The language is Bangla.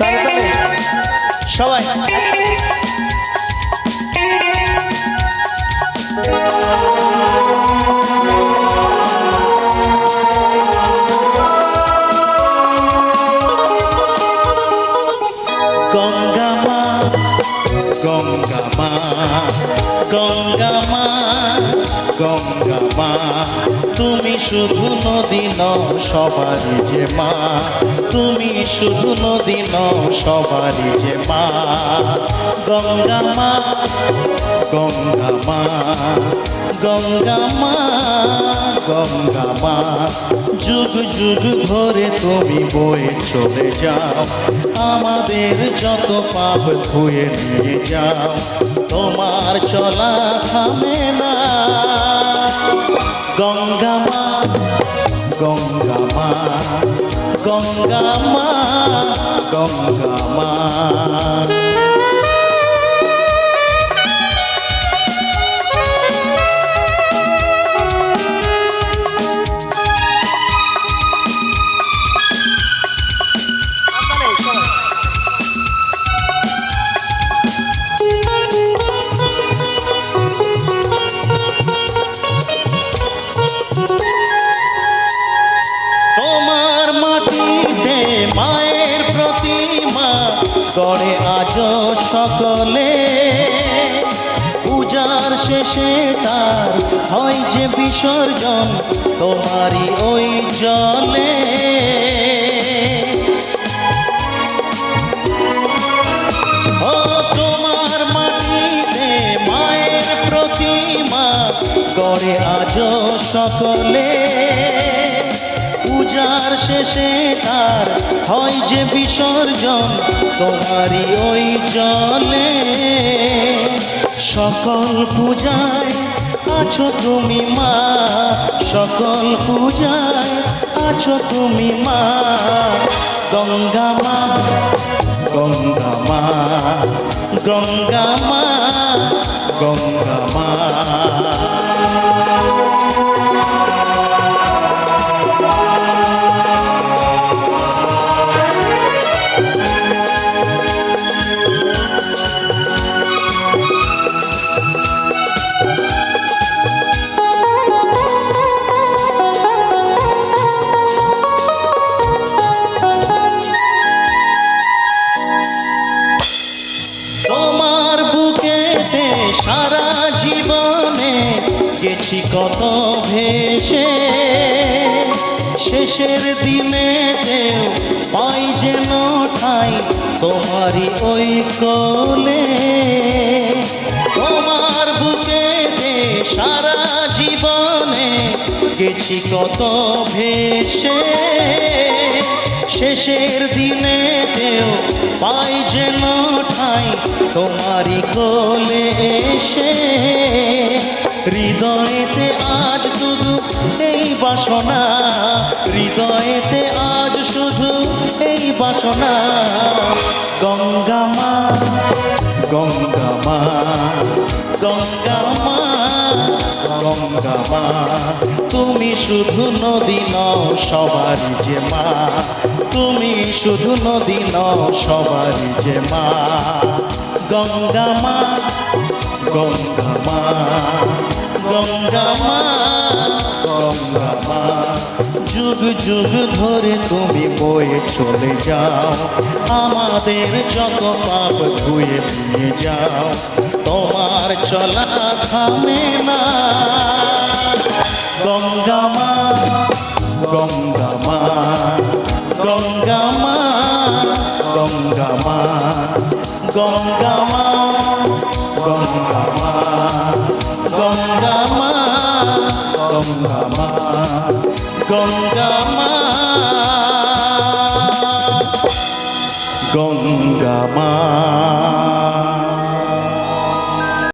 তাড়াতাড়ি সবাই। মা গঙ্গা মা তুমি শুধু নদী সবারই যে মা। তুমি শুধু নদী সবারই যে মা। গঙ্গা মা গঙ্গা মা গঙ্গা মা গঙ্গা মা যুগ যুগ ধরে তুমি বয়ে চলে যাও। আমাদের যত পাপ ধুয়ে নিয়ে যাও তোমার চলা থামে না। গঙ্গা মা গঙ্গা মা গঙ্গা মা গঙ্গা মা। গড়ে আজ সকলে। পূজার শেষে তার হয় যে বিসর্জন, তোমারই ওই জলে। গড়ে আজ সকলে। হয় যে বিসর্জন, তোমারই ওই জলে। সকল পূজায় আছো তুমি মা, সকল পূজায় আছো তুমি মা। গঙ্গা মা গঙ্গা মা, গঙ্গা কত ভেসে শেষের দিনে পাই যেন ঠাই তোমারই ওই কলে। তোমার বুকেতে সারা জীবনে গেছি কত ভেসে শেষের দিনে পাই যেন ঠাই তোমারই কোলে এসে এই বাসনা, হৃদয়েতে আজ শুধু এই বাসনা। গঙ্গা মা গঙ্গা মা গঙ্গা মা গঙ্গা মা, তুমি শুধু নদী নও সবারই যে মা। তুমি শুধু নদী নও সবারই যে মা। গঙ্গা গঙ্গামা গঙ্গামা গঙ্গামা যুগ যুগ ধরে তুমি বয়ে চলে যাও আমাদের যত পাপ ধুয়ে নিয়ে যাও তোমার চলা থামে না গঙ্গামা গঙ্গামা গঙ্গামা গঙ্গামা গঙ্গামা গঙ্গামা গঙ্গামা গঙ্গামা গঙ্গামা গঙ্গামা